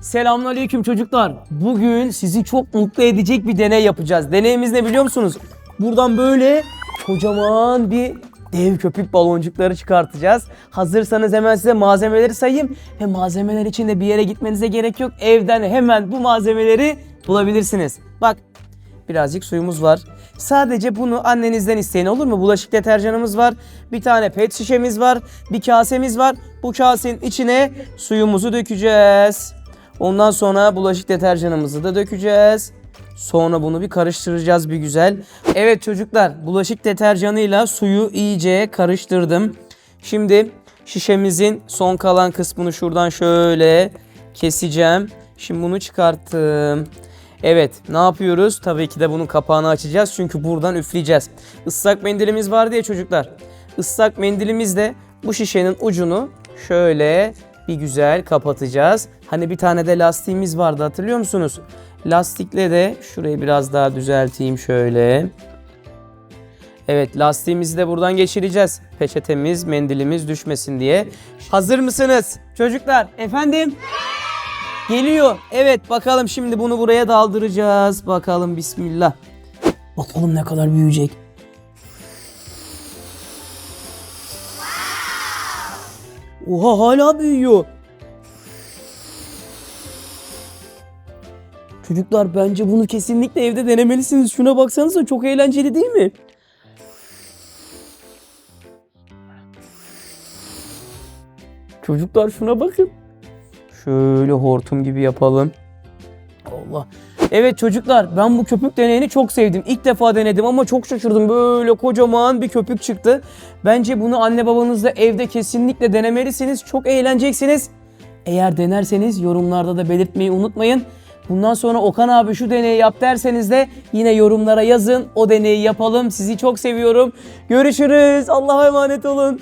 Selamünaleyküm çocuklar. Bugün sizi çok mutlu edecek bir deney yapacağız. Deneyimiz ne biliyor musunuz? Buradan böyle kocaman bir dev köpük baloncukları çıkartacağız. Hazırsanız hemen size malzemeleri sayayım. Ve malzemeler için de bir yere gitmenize gerek yok. Evden hemen bu malzemeleri bulabilirsiniz. Bak Birazcık suyumuz var. Sadece bunu annenizden isteyin olur mu? Bulaşık deterjanımız var. Bir tane pet şişemiz var. Bir kasemiz var. Bu kasenin içine suyumuzu dökeceğiz. Ondan sonra bulaşık deterjanımızı da dökeceğiz. Sonra bunu bir karıştıracağız bir güzel. Evet çocuklar bulaşık deterjanıyla suyu iyice karıştırdım. Şimdi şişemizin son kalan kısmını şuradan şöyle keseceğim. Şimdi bunu çıkarttım. Evet ne yapıyoruz? Tabii ki de bunun kapağını açacağız çünkü buradan üfleyeceğiz. Islak mendilimiz var diye çocuklar. Islak mendilimizle bu şişenin ucunu şöyle bir güzel kapatacağız. Hani bir tane de lastiğimiz vardı hatırlıyor musunuz? Lastikle de şurayı biraz daha düzelteyim şöyle. Evet lastiğimizi de buradan geçireceğiz. Peçetemiz, mendilimiz düşmesin diye. Hazır mısınız? Çocuklar efendim? Geliyor. Evet bakalım şimdi bunu buraya daldıracağız. Bakalım bismillah. Bakalım ne kadar büyüyecek. Oha hala büyüyor. Çocuklar bence bunu kesinlikle evde denemelisiniz. Şuna baksanıza çok eğlenceli değil mi? Çocuklar şuna bakın. Şöyle hortum gibi yapalım. Allah. Evet çocuklar ben bu köpük deneyini çok sevdim. İlk defa denedim ama çok şaşırdım. Böyle kocaman bir köpük çıktı. Bence bunu anne babanızla evde kesinlikle denemelisiniz. Çok eğleneceksiniz. Eğer denerseniz yorumlarda da belirtmeyi unutmayın. Bundan sonra Okan abi şu deneyi yap derseniz de yine yorumlara yazın. O deneyi yapalım. Sizi çok seviyorum. Görüşürüz. Allah'a emanet olun.